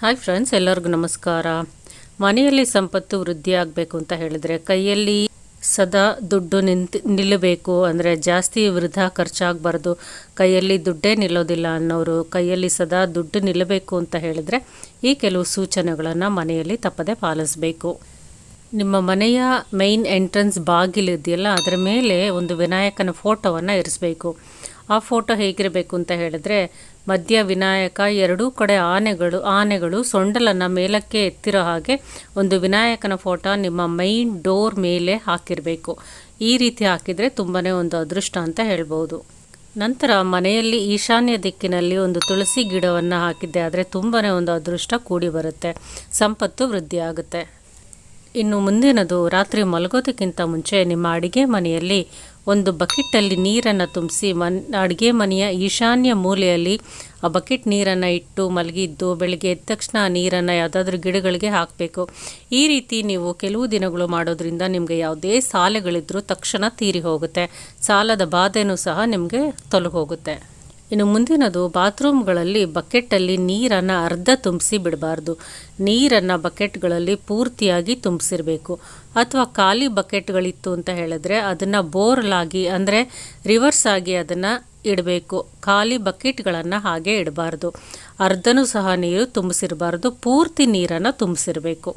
Hi friends ಎಲ್ಲರಿಗೂ ನಮಸ್ಕಾರ. ಮನೆಯಲ್ಲಿ ಸಂಪತ್ತು ವೃದ್ಧಿ ಆಗಬೇಕು ಅಂತ ಹೇಳಿದರೆ ಕೈಯಲ್ಲಿ ಸದಾ ದುಡ್ಡು ನಿಂತು ನಿಲ್ಲಬೇಕು ಅಂದರೆ ಜಾಸ್ತಿ ವೃದ್ಧ ಖರ್ಚಾಗಬಾರ್ದು. ಕೈಯಲ್ಲಿ ದುಡ್ಡೇ ನಿಲ್ಲೋದಿಲ್ಲ ಅನ್ನೋರು ಕೈಯಲ್ಲಿ ಸದಾ ದುಡ್ಡು ನಿಲ್ಲಬೇಕು ಅಂತ ಹೇಳಿದರೆ ಈ ಕೆಲವು ಸೂಚನೆಗಳನ್ನು ಮನೆಯಲ್ಲಿ ತಪ್ಪದೆ ಪಾಲಿಸಬೇಕು. ನಿಮ್ಮ ಮನೆಯ ಮೈನ್ ಎಂಟ್ರೆನ್ಸ್ ಬಾಗಿಲಿದೆಯಲ್ಲ ಅದರ ಮೇಲೆ ಒಂದು ವಿನಾಯಕನ ಫೋಟೋವನ್ನು ಇರಿಸಬೇಕು. ಆ ಫೋಟೋ ಹೇಗಿರಬೇಕು ಅಂತ ಹೇಳಿದ್ರೆ ಮಧ್ಯ ವಿನಾಯಕ ಎರಡೂ ಕಡೆ ಆನೆಗಳು ಆನೆಗಳು ಸೊಂಡಲನ್ನು ಮೇಲಕ್ಕೆ ಎತ್ತಿರೋ ಹಾಗೆ ಒಂದು ವಿನಾಯಕನ ಫೋಟೋ ನಿಮ್ಮ ಮೈನ್ ಡೋರ್ ಮೇಲೆ ಹಾಕಿರಬೇಕು. ಈ ರೀತಿ ಹಾಕಿದರೆ ತುಂಬಾ ಒಂದು ಅದೃಷ್ಟ ಅಂತ ಹೇಳ್ಬೋದು. ನಂತರ ಮನೆಯಲ್ಲಿ ಈಶಾನ್ಯ ದಿಕ್ಕಿನಲ್ಲಿ ಒಂದು ತುಳಸಿ ಗಿಡವನ್ನು ಹಾಕಿದ್ದೆ, ಆದರೆ ತುಂಬಾ ಒಂದು ಅದೃಷ್ಟ ಕೂಡಿ ಬರುತ್ತೆ. ಸಂಪತ್ತು ವೃದ್ಧಿ ಆಗುತ್ತೆ ಇನ್ನು ಮುಂದಿನದು, ರಾತ್ರಿ ಮಲಗೋದಕ್ಕಿಂತ ಮುಂಚೆ ನಿಮ್ಮ ಅಡುಗೆ ಮನೆಯಲ್ಲಿ ಒಂದು ಬಕೆಟಲ್ಲಿ ನೀರನ್ನು ತುಂಬಿಸಿ, ಮನ್, ಅಡುಗೆ ಮನೆಯ ಈಶಾನ್ಯ ಮೂಲೆಯಲ್ಲಿ ಆ ಬಕೆಟ್ ನೀರನ್ನು ಇಟ್ಟು ಮಲಗಿದ್ದು, ಬೆಳಗ್ಗೆ ಎದ್ದ ತಕ್ಷಣ ಆ ನೀರನ್ನು ಯಾವುದಾದ್ರೂ ಗಿಡಗಳಿಗೆ ಹಾಕಬೇಕು. ಈ ರೀತಿ ನೀವು ಕೆಲವು ದಿನಗಳು ಮಾಡೋದ್ರಿಂದ ನಿಮಗೆ ಯಾವುದೇ ಸಾಲಗಳಿದ್ರೂ ತಕ್ಷಣ ತೀರಿ ಹೋಗುತ್ತೆ. ಸಾಲದ ಬಾಧೆನೂ ಸಹ ನಿಮಗೆ ತೊಲಗಿ ಹೋಗುತ್ತೆ ಇನ್ನು ಮುಂದಿನದು ಬಾತ್ರೂಮ್ಗಳಲ್ಲಿ ಬಕೆಟಲ್ಲಿ ನೀರನ್ನು ಅರ್ಧ ತುಂಬಿಸಿ ಬಿಡಬಾರ್ದು. ನೀರನ್ನು ಬಕೆಟ್ಗಳಲ್ಲಿ ಪೂರ್ತಿಯಾಗಿ ತುಂಬಿಸಿರಬೇಕು. ಅಥವಾ ಖಾಲಿ ಬಕೆಟ್ಗಳಿತ್ತು ಅಂತ ಹೇಳಿದ್ರೆ ಅದನ್ನು ಬೋರ್ಲಾಗಿ, ಅಂದರೆ ರಿವರ್ಸ್ ಆಗಿ ಅದನ್ನು ಇಡಬೇಕು. ಖಾಲಿ ಬಕೆಟ್ಗಳನ್ನು ಹಾಗೆ ಇಡಬಾರ್ದು. ಅರ್ಧನೂ ಸಹ ನೀರು ತುಂಬಿಸಿರಬಾರ್ದು. ಪೂರ್ತಿ ನೀರನ್ನು ತುಂಬಿಸಿರಬೇಕು.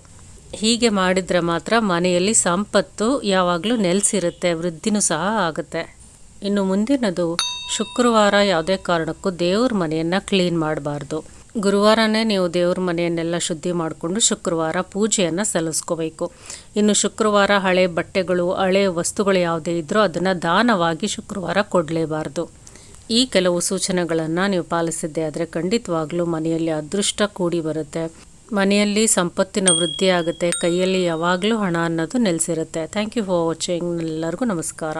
ಹೀಗೆ ಮಾಡಿದರೆ ಮಾತ್ರ ಮನೆಯಲ್ಲಿ ಸಂಪತ್ತು ಯಾವಾಗಲೂ ನೆಲೆಸಿರುತ್ತೆ, ವೃದ್ಧಿನೂ ಸಹ ಆಗುತ್ತೆ. ಇನ್ನು ಮುಂದಿನದು, ಶುಕ್ರವಾರ ಯಾವುದೇ ಕಾರಣಕ್ಕೂ ದೇವ್ರ ಮನೆಯನ್ನು ಕ್ಲೀನ್ ಮಾಡಬಾರ್ದು. ಗುರುವಾರನೇ ನೀವು ದೇವ್ರ ಮನೆಯನ್ನೆಲ್ಲ ಶುದ್ಧಿ ಮಾಡಿಕೊಂಡು ಶುಕ್ರವಾರ ಪೂಜೆಯನ್ನು ಸಲ್ಲಿಸ್ಕೋಬೇಕು. ಇನ್ನು ಶುಕ್ರವಾರ ಹಳೆ ಬಟ್ಟೆಗಳು, ಹಳೆ ವಸ್ತುಗಳು ಯಾವುದೇ ಇದ್ದರೂ ಅದನ್ನು ದಾನವಾಗಿ ಶುಕ್ರವಾರ ಕೊಡಲೇಬಾರ್ದು. ಈ ಕೆಲವು ಸೂಚನೆಗಳನ್ನು ನೀವು ಪಾಲಿಸಿದ್ದೆ ಆದರೆ ಖಂಡಿತವಾಗ್ಲೂ ಮನೆಯಲ್ಲಿ ಅದೃಷ್ಟ ಕೂಡಿ ಬರುತ್ತೆ. ಮನೆಯಲ್ಲಿ ಸಂಪತ್ತಿನ ವೃದ್ಧಿ ಆಗುತ್ತೆ, ಕೈಯಲ್ಲಿ ಯಾವಾಗಲೂ ಹಣ ಅನ್ನೋದು ನೆಲೆಸಿರುತ್ತೆ. ಥ್ಯಾಂಕ್ ಯು ಫಾರ್ ವಾಚಿಂಗ್ ಎಲ್ಲರಿಗೂ ನಮಸ್ಕಾರ.